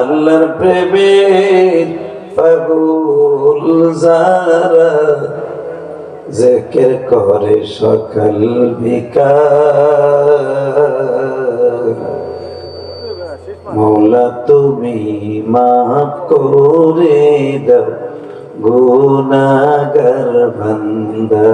আল্লাহর প্রেমের পাগল যারা জেকের করে সকাল বিকাল। মৌলা, তুমি মাফ করে দাও গুনাগার বান্দা।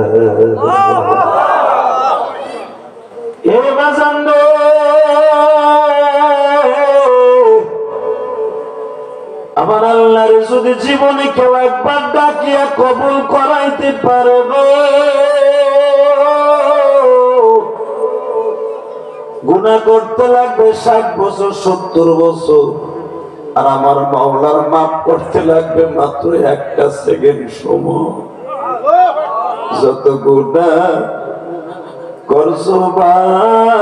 যদি জীবনে কেউ একবার ডাকিয়া কবুল করাইতে পারবে গুণা করতে লাগবে ষাট বছর, সত্তর বছর। আর আমার মাওলার মাপ করতে লাগবে মাত্র একটা সেকেন্ড সময়। যত গুণা করছ বাজান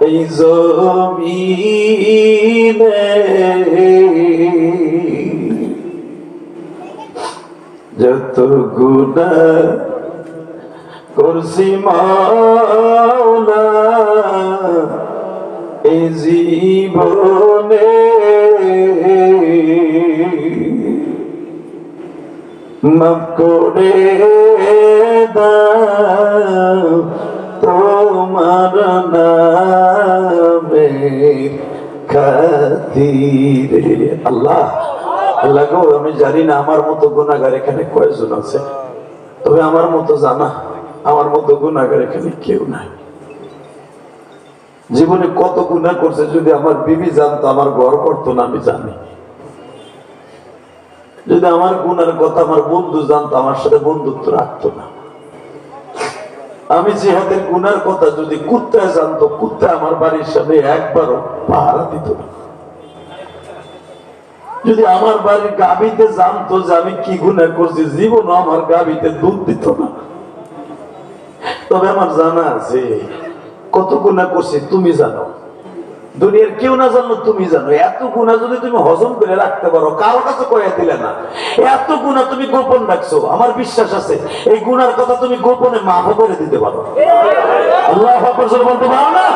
এই জমিনে যত গুণা করছি মাওলা এই জীবনে মাফ করে আল্লাহ আল্লাহ গো, আমি জানি না আমার মতো গুণাগার এখানে কয়জন আছে। তবে আমার মতো জানা, আমার মতো গুণাগার এখানে কেউ নাই। জীবনে কত গুণা করছে যদি আমার বিবি জানতো, আমার ঘর করতো না, আমি জানি। যদি আমার গুণার কথা আমার বন্ধু জানতো, আমার সাথে বন্ধুত্ব রাখতো না। আমি জিহাদের গুনার কথা যদি কুত্তায় জানতো, কুত্তা আমার বাড়ির সামনে একবারও পাহারা দিত যদি আমার বাড়ির গাবিতে জানতো যে আমি কি গুণা করছি জীবন আমার গাবিতে দুধ দিত না। তবে আমার জানা আছে, কত গুণা করছি তুমি জানো। দুনিয়ার কেউ না জানো, তুমি জানো, এত গুণা যদি তুমি হজম করে রাখতে পারো, কারও কাছে কয়ে দিলে না। এত গুণা তুমি গোপন রাখছো, আমার বিশ্বাস আছে, এই গুনার কথা তুমি গোপনে মাফ করে দিতে পারো। আল্লাহ বলতে পারো না?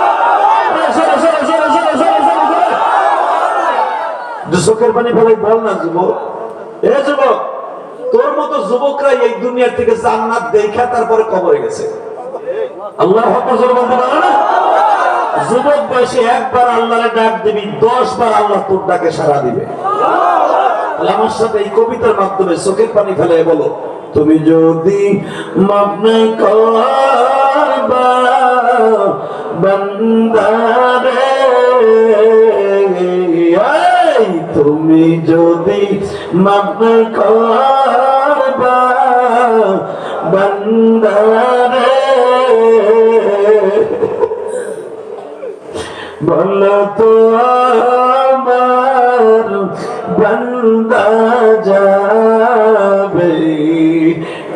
চোখের পানি ফেলে বল না, যুবক। এ যুবক, তোর মতো যুবকরা এই দুনিয়ার থেকে জান্নাত দেখা তারপরে কবরে গেছে। আল্লাহ বলতে পারো না? যুবক বয়সে একবার আল্লাহরে ডাক দিবি দশ বার আল্লাহ তোর ডাকে সারা দিবে। আমার সাথে এই কবিতার মাধ্যমে চোখের পানি ফেলে বলো, তুমি যদি তুমি যদি মাপনে করবা বন্দারে বলো তো আমার বন্দা যাবে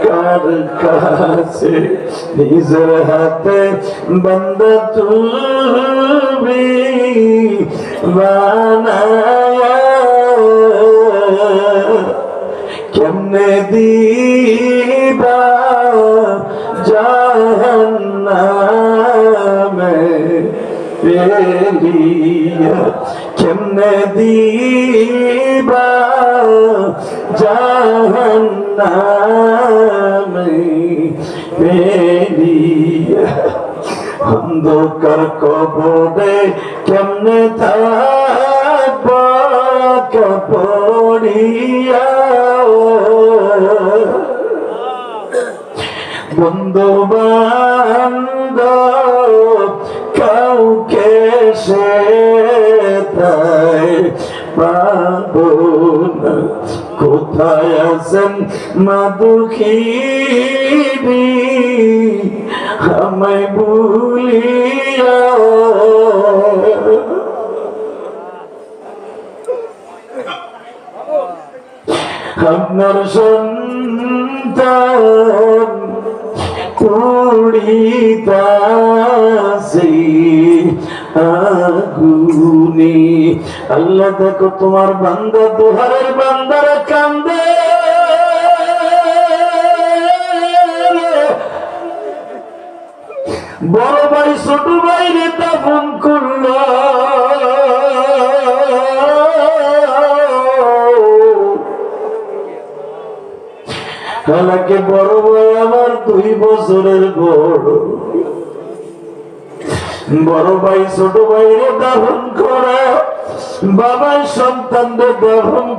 কার কাছে নিজের হাতে বন্দা তুমি বানায়া কেমনে দিবা জাহান্নামে দিবা জাহান্নামে পেলিয়া অন্ধকার কবরে কেমনে থাকবা কাপড়িয়া? বন্ধু বান্ধব কাউকে সে পাবো না কোথায় আছেন মাদুখিনী আমায় ভুলিয়া। আপনার সন্তান কুড়িতাছি আগুনি আল্লাহ দেখো তোমার বান্দা, দুহারের বান্দারা কান্দে। বড় ভাই, ছোট ভাই রে দাফন করল। তাহলে বড় ভাই আমার দুই বছরের বড়? বড় ভাই, ছোট ভাই রে দাফন করা। বাবার সন্তানদের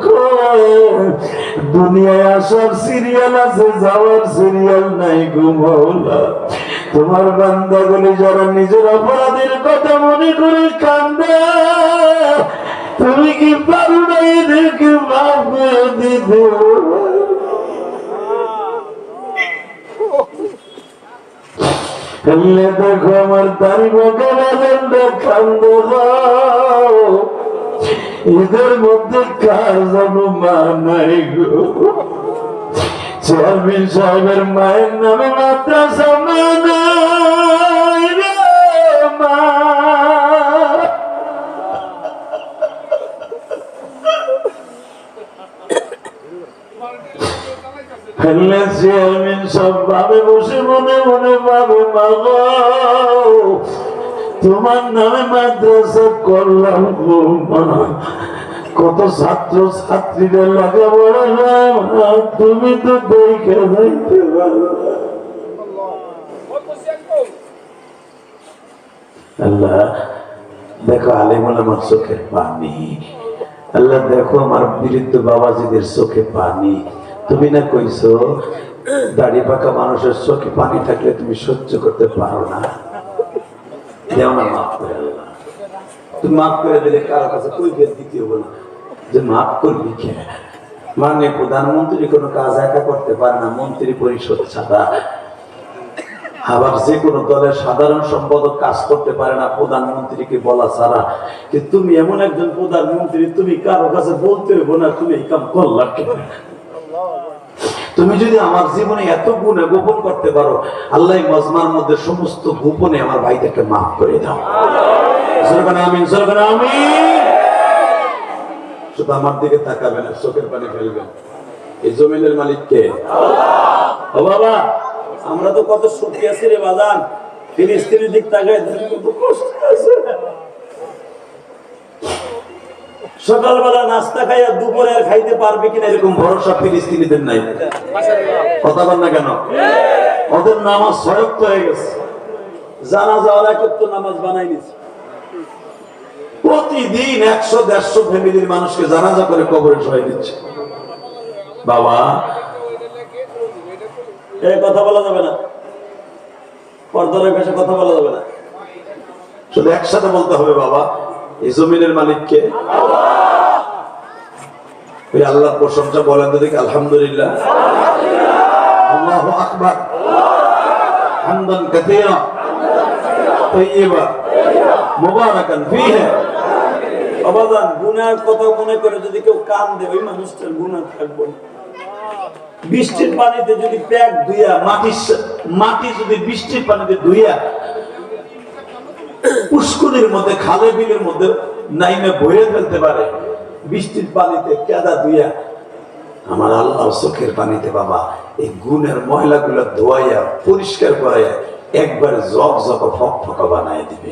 করে, দুনিয়ায় আসার সিরিয়াল আছে, যাওয়ার সিরিয়াল নাই ঘুমলা তোমার বান্দাগুলি যারা নিজের অপরাধের কথা মনে করে কান্দে, তুমি কি পারো না এদেরকে মাফ করে দিতে? দেখো আমার দাড়ি কান্দ এদের মধ্যে কার যেন মা নাই গো? চেয়ারম্যান সাহেবের মায়ের নামে মাদ্রাসা মা। মা চেয়ারম্যান সব ভাবে বসে মনে মনে বাবা তোমার নামে মাদ্রাসা করলাম কত ছাত্র ছাত্রীদের লাগে তুমি তো দেখে পারো আল্লাহ, দেখো আলিমুল আমার চোখে পানি। আল্লাহ, দেখো আমার বীরিদ্ধ বাবাজিদের চোখে পানি। তুমি না কইছো, দাড়ি পাকা মানুষের চোখে পানি থাকলে তুমি সহ্য করতে পারো না? দেও না মাফ করে আল্লাহ তুমি মাফ করে দিলে কারও কাছে কই ফের দিতে যে মাফ করবি কে? মানে প্রধানমন্ত্রী কোনো কাজ একা করতে পারে না, মন্ত্রী পরিষদ ছাড়া। আবার যে কোনো দলের সাধারণ সম্পাদক কাজ করতে পারে না, প্রধানমন্ত্রীকে বলা ছাড়া। যে তুমি এমন একজন প্রধানমন্ত্রী, তুমি কারও কাছে বলতে হইব না, তুমি এই কাম করলা কেন? তুমি যদি আমার জীবনে এত গুণে গোপন করতে পারো, আল্লাহ মজমার মধ্যে সমস্ত গোপনে আমার ভাইটাকে মাফ করে দাও। শুধু আমার দিকে চোখের পানি ফেলবেন। এই জমিনের মালিক কে? ও বাবা, আমরা তো কত সুখী আছি রে বাজান। ফিলিস্তিনের দিক তাকায় কষ্ট আছে। সকালবেলা নাস্তা খাইয়া দুপুরে আর খাইতে পারবে কিনা এরকম ভরসা ফিলিস্তিনিদের নাই। কথা বল না কেন? ওদের নামাজ সয়ক্ত হয়ে গেছে। জানা যাওয়ার একত্র নামাজ বানাই নিছে প্রতিদিন একশো, দেড়শো ফ্যামিলির মানুষকে জানাজা করে কবরে সবাই দিচ্ছে। বাবা এই কথা বলা যাবে না। পর্দার কথা বলা যাবে না। শুধু একসাথে বলতে হবে বাবা। এই জমিনের মালিককে? ওই আল্লাহর প্রশংসা বলেন দেখি, আলহামদুলিল্লাহ। হামদান অবাদান গুনার মনে করে যদি কেউ ওই বৃষ্টির পানিতে যদি প্যাক ধুইয়া মাটি মাটি যদি বৃষ্টির পানিতে ধুইয়া পুষ্কুনির মধ্যে, খালে বিলের মধ্যে নাইমে ভরে ফেলতে পারে। বৃষ্টির পানিতে কেদা ধুইয়া আমার আল্লাহ চোখের পানিতে বাবা, এই গুণের ময়লাগুলো ধোয়াইয়া, পরিষ্কার করাইয়া একবার জগ জগ ফক ফকা বানায় দিবে।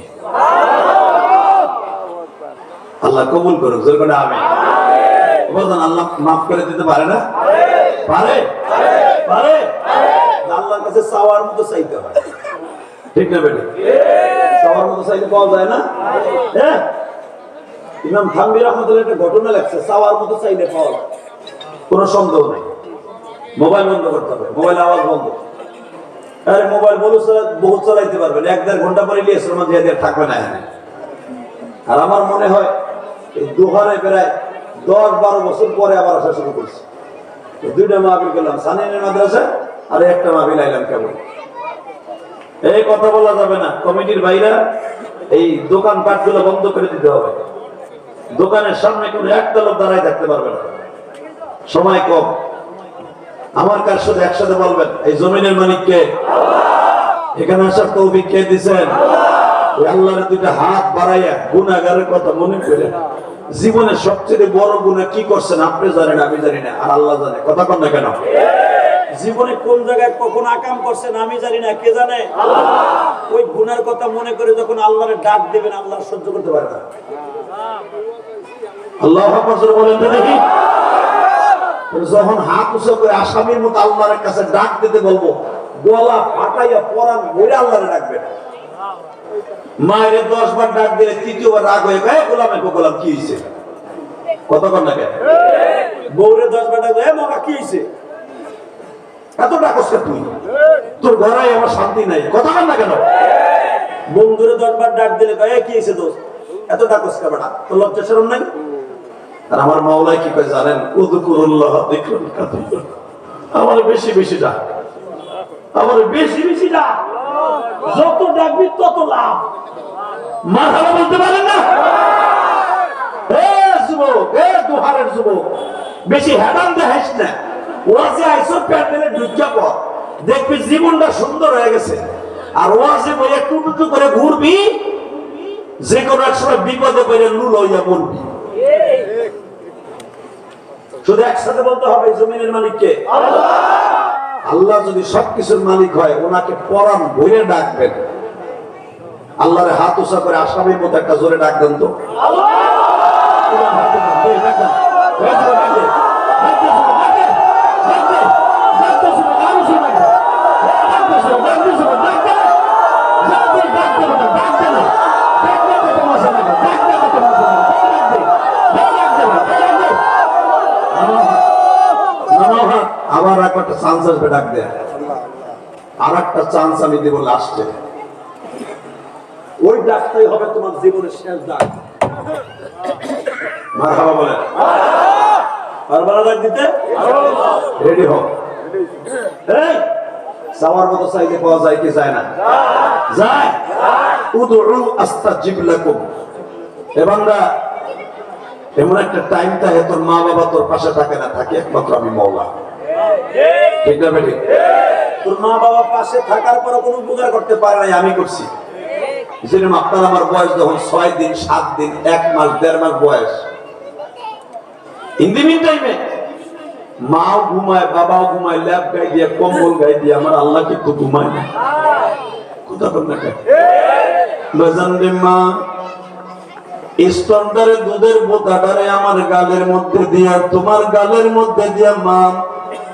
আল্লাহ কবুল করুক, জোর করে আমি বলতেন আল্লাহ মাফ করে দিতে পারে না? পারে? পারে? আল্লাহর কাছে চাওয়ার মতো চাইতে হয়। ঠিক না বেটে? চাওয়ার মতো চাইতে পাওয়া যায় না? হ্যাঁ? ইমাম থাম্বির রহমতুল্লাহ একটা ঘটনা লাগছে চাওয়ার মতো চাইলে পাওয়া কোনো সন্দেহ নেই। মোবাইল বন্ধ করতে হবে, মোবাইল আওয়াজ বন্ধ। আরে মোবাইল বলু বহুত চালাইতে পারবেন। এক দেড় ঘণ্টা পরে নিয়ে শ্রম দিয়ে থাকবে না আর আমার মনে হয়, এই দুহারে প্রায় দশ বারো বছর পরে আবার আসা শুরু করছে। দুইটা মাহবিল করলাম সানিনের মাদ্রাসা আর একটা মাহবিল আইলাম কেমন এই কথা বলা যাবে না। কমিটির ভাইরা এই দোকান পাটগুলো বন্ধ করে দিতে হবে। দোকানের সামনে কোনো একটা লোক দাঁড়ায় থাকতে পারবে না। সময় কম। আমার কার সাথে একসাথে বলবেন, এই জমিনের মালিককে এখানে আসার তৌফিক কে দিচ্ছেন আল্লাহর দুইটা হাত বাড়াইয়া গুনাগারের কথা মনে করে জীবনে সবচেয়ে বড় গুণা কি করছেন আপনি জানেন, আমি জানি না, আর আল্লাহ জানে। কথা কন না কেন? জীবনে কোন জায়গায় কখন আকাম করছেন আমি জানি না কে জানে? ওই গুনার কথা মনে করে যখন আল্লাহরে ডাক দেবেন আল্লাহ সহ্য করতে পারে না। আল্লাহ বলেন যখন হাত উঁচু করে আসামির মতো আল্লাহর কাছে ডাক দিতে বলব গলা ফাটাইয়া পরান বলে আল্লাহরে ডাকবেন। মায়ের দশ বার ডাক দিলে তৃতীয়বার রাগ হয়ে গায়ে গোলাম গোলাম কি হয়েছে কতক্ষণ না কেন? বউরে দশ বার ডাক দেয় মামা কি হয়েছে এত ডাকস কে তুই? তোর ঘরে আমার শান্তি নাই। কতক্ষণ না কেন? বন্ধুরে দশ বার ডাক দিলে কি হয়েছে দোষ এত ডাকস কে বেটা? তোর লজ্জা শরম নাই? আর আমার মাওলাই কি কয় জানেন? উদকুরুল্লাহ দেখুন আমার বেশি বেশি ডাক। আমার বেশি বেশি ডাক। যত ডাকবি তত লাভ। মাথা বলতে পারেন না? যুবক, এ দুহারের যুবক। বেশি হেডান দেখাইস না। ওয়াজে প্যান্ডেলে ঢুকিয়া পর দেখবি জীবনটা সুন্দর হয়ে গেছে। আর ওয়াজে বইয়া টুটুটু করে ঘুরবি যে কোনো এক সময় বিপদে পড়ে লুল হইয়া মরবি। শুধু একসাথে বলতে হবে জমিনের মালিককে। আল্লাহ যদি সবকিছুর মালিক হয় ওনাকে পরাণ ভরে ডাকবেন। আল্লাহরে হাত উষা করে আসামির মতো একটা জোরে ডাক দেন তো। আবার একটা চান্স আসবে ডাক দেয়। আর একটা চান্স আমি দেবো লাস্টে ওই ডাকটাই হবে তোমার জীবনের শেষ ডাক। মারহাবা বলে ডাক দিতে? রেডি এই মতো চাইলে পাওয়া যায় কি যায় না? যায়। এমন একটা টাইম থাকে তোর মা বাবা তোর পাশে থাকে না, থাকে একমাত্র আমি মৌলা। ঠিক না, বেটি? তোর মা বাবা পাশে থাকার পর কোনো উপকার করতে পারে নাই, আমি করছি। আপনার আমার বয়স যখন ছয় দিন, সাত দিন, এক মাস, দেড় মাস বয়স। টাইমে মাও ঘুমায়, বাবাও ঘুমায় ল্যাব গাই দিয়ে, কম্বল গাই দিয়ে, আমার আল্লাহ কিন্তু ঘুমায় না। রে আমার গালের মধ্যে দিয়া, তোমার গালের মধ্যে দিয়া মা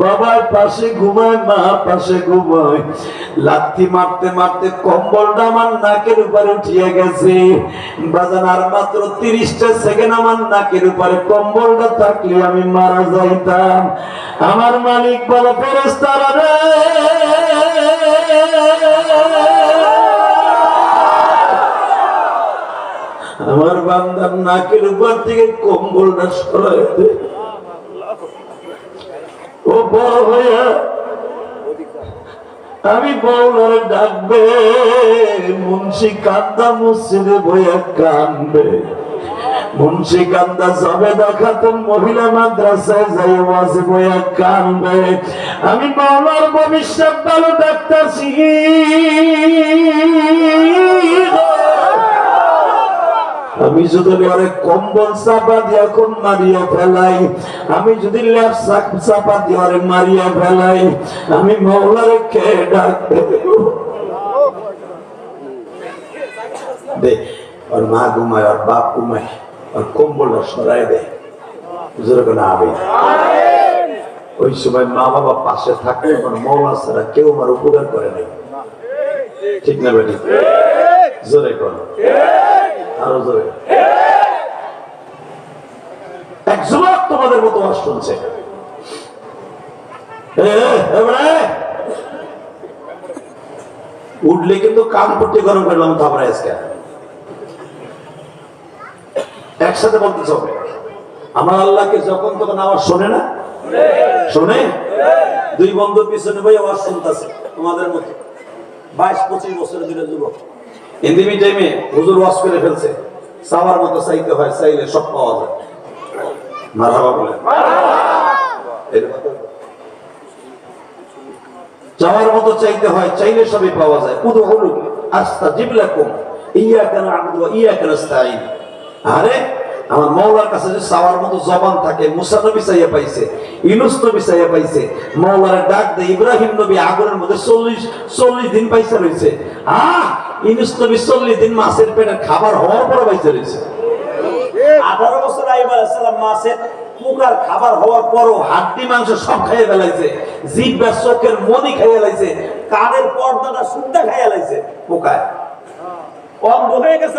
বাবার পাশে ঘুমায় মা পাশে ঘুমায়। লাথি মারতে মারতে কম্বলটা আমার নাকের উপরে উঠিয়ে গেছে। বাজান আর মাত্র তিরিশটা সেকেন্ড আমার নাকের উপরে কম্বলটা থাকলে আমি মারা যাইতাম। আমার মালিক বলে ফেরেস্তারা আমার বান্দার নাকের উপর থেকে কম্বলটা সরাই দে। ও বড় হইয়া আমি বউলারে ডাকবে, মুন্সি কান্দা মসজিদে বইয়া কানবে। মুন্সি কান্দা যাবে দেখাতো মহিলা মাদ্রাসায় যাই ওয়াজে বইয়া কানবে। আমি বাবার ভবিষ্যৎ ভালো ডাক্তারছি আমি যদি ওরে কম্বল চাপা দিয়ে এখন মারিয়া ফেলাই আমি যদি চাপা দিয়ে ওরে মারিয়া ফেলাই আমি মৌলারে কে ডাকতে দে ওর মা ঘুমায় ওর বাপ ঘুমায় ওর কম্বলটা সরাই দে। যেরকম আবে ওই সময় মা বাবা পাশে থাকলে আমার মৌলা ছাড়া কেউ আমার উপকার করে নাই। ঠিক না বেটি? জোরে করো আরও জোরে। এক যুবক তোমাদের মতো ওয়াজ শুনছে। এবারে। উঠলে কিন্তু কান পট্টি গরম করলাম থাপড়ে আজকে। একসাথে বলতেছ হবে। আমার আল্লাহকে যখন তখন আওয়াজ শোনে না? শোনে? দুই বন্ধুর পিছনে ভাই আওয়াজ শুনতেছে তোমাদের মতো। বাইশ, পঁচিশ বছরের দিনের যুবক। ইন্দিমি টাইমে হুজুর ওয়াশ করে ফেলছে। চাওয়ার মতো চাইতে হয় চাইলে সব পাওয়া যায়। মারহাবা বলে। চাওয়ার মতো চাইতে হয়, চাইলে সবই পাওয়া যায়। উদু হলু আস্তা জিবলাকুম, ইয়া কেন আবুদ ইয়া কেন আরে আমার মৌলার কাছে যে চাওয়ার মতো জবান থাকে, মুসা নবী চাইয়া পাইছে ইনুস নবী চাইয়া পাইছে, মৌলার ডাক দে ইব্রাহিম নবী আগুনের মধ্যে চল্লিশ চল্লিশ দিন পাইছে রয়েছে আহ! ইনুস নবী চল্লিশ দিন মাছের পেটের খাবার হওয়ার পরে পাইছে রয়েছে আঠারো বছর আইব আলাইসাল্লাম মাসের পোকার খাবার হওয়ার পরও হাড্ডি, মাংস সব খাইয়ে ফেলাইছে। জিব্বার চোখের মনি খাইয়ে লাইছে কানের পর্দাটা শুদ্ধা খাইয়া লাইছে পোকায়। অন্ধ হয়ে গেছে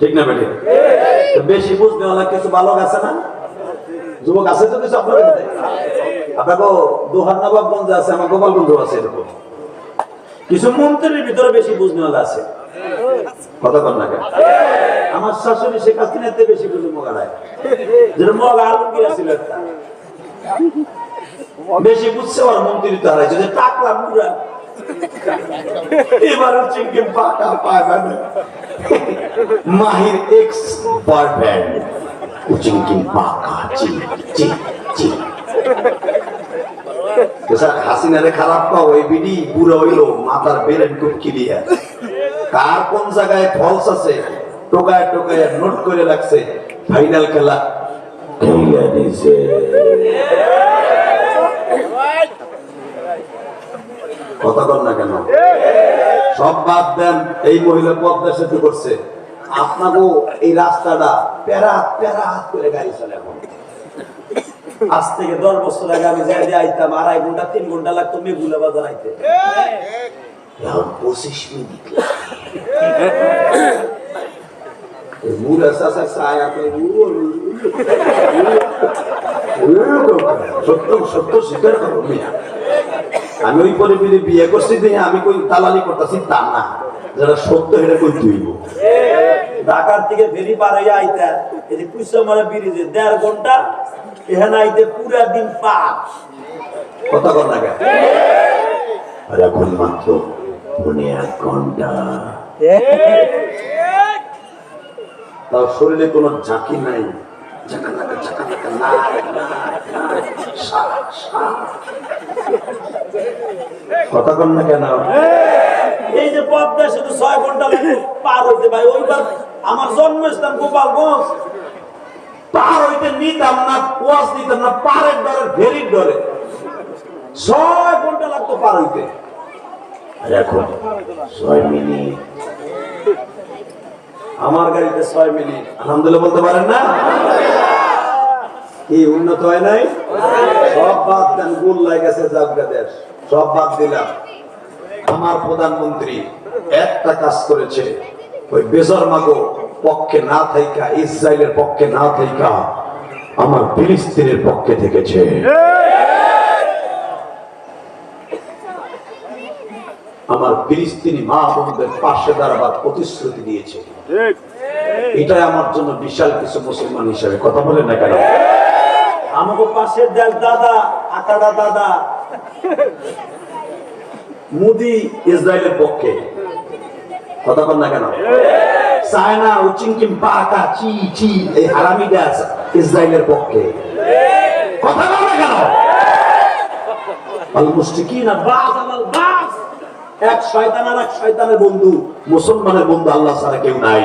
ঠিক না বেটি? বেশি বুঝতে হলে কিছু ভালো আছে না? যুবক আছে তো কিছু আপনার? আপনাকে দোহার নবাবগঞ্জে আছে, আমার গোপালগঞ্জ আছে এরকম। কিছু মন্ত্রীর ভিতরে বেশি বুঝনেওয়ালা আছে। কথা না আমার শাশুড়ি শেখ বেশি বুঝে যেটা মগা আলমগীর বেশি বুঝছে ওর মন্ত্রী তো এবারে পাকা পাকা না মাহির এক্স বয়ফ্রেন্ড চিংকি পাকা চি চি চি। স্যার, হাসিনারে খারাপ পাও, এই বিডি বুড়ো হইল, মাথার বেরেন খুব ক্লিয়ার কার কোন জায়গায় ফলস আছে, টোকায় টোকায় নোট করে রাখছে ফাইনাল খেলা। খেলা দিছে। কথা বল না কেন? সব বাদ দেন এই মহিলা পদ্মা সেতু করছে আপনাকেও এই রাস্তাটা প্যারা প্যারাত করে গাড়ি চলে এখন আজ থেকে দশ বছর আগে আমি যাই আইতাম আড়াই ঘণ্টা তিন ঘণ্টা লাগতো মেঘুলা বাজার আইতে পঁচিশ মিনিট সত্য সত্য স্বীকার করো মিয়া আমি ওই পরিবারে বিয়ে করছি দিয়ে আমি কই দালালি করতেছি, তা না। যারা সত্য এটা কই তুইব? ঢাকার থেকে ফেরি পার আইতা, এই যে কুইসামারা ব্রিজে, দেড় ঘণ্টা এখানে আইতে পুরা দিন পার কথা কর না কেন? আর এখন মাত্র মনে এক ঘণ্টা। তার শরীরে কোনো ঝাঁকি নাই। ঝাঁকা না কেন? এই যে ছয় ঘণ্টা পার হইতে ভাই, ওইবার আমার জন্মস্থান গোপালগঞ্জ। পার হইতে নিতাম না কুয়াশ দিতাম না, পারের ডরে, ভেরির ডরে। ছয় ঘণ্টা লাগতো পার হইতে। ছয় মিনিট। আমার গাড়িতে ছয় মিনিট। আলহামদুলিল্লাহ বলতে পারেন না? কি উন্নত হয় নাই? সব বাদ দেন গুল লাগেছে জাবগা দেশ। সব বাদ দিলাম। আমার প্রধানমন্ত্রী একটা কাজ করেছে। ওই বেজর মাগো পক্ষে না থাইকা ইসরায়েলের পক্ষে না থাইকা আমার ফিলিস্তিনের পক্ষে থেকেছে। আমার ফিলিস্তিনি মা বোনদের পাশে দাঁড়াবার প্রতিশ্রুতি দিয়েছে। এটাই আমার জন্য বিশাল কিছু মুসলমান হিসেবে। কথা বলে না কেন? আমাকে পাশের দেশ দাদা আটাডা দাদা। মুদি ইসরায়েলের পক্ষে। কথা বল না কেন? চায়না উচিংকিম পাকা চি চি, এই হারামি গ্যাস ইসরায়েলের পক্ষে। কথা বল না কেন? আল বাস বাস। এক শয়তান আর এক শয়তানের বন্ধু, মুসলমানের বন্ধু, আল্লাহ ছাড়া কেউ নাই।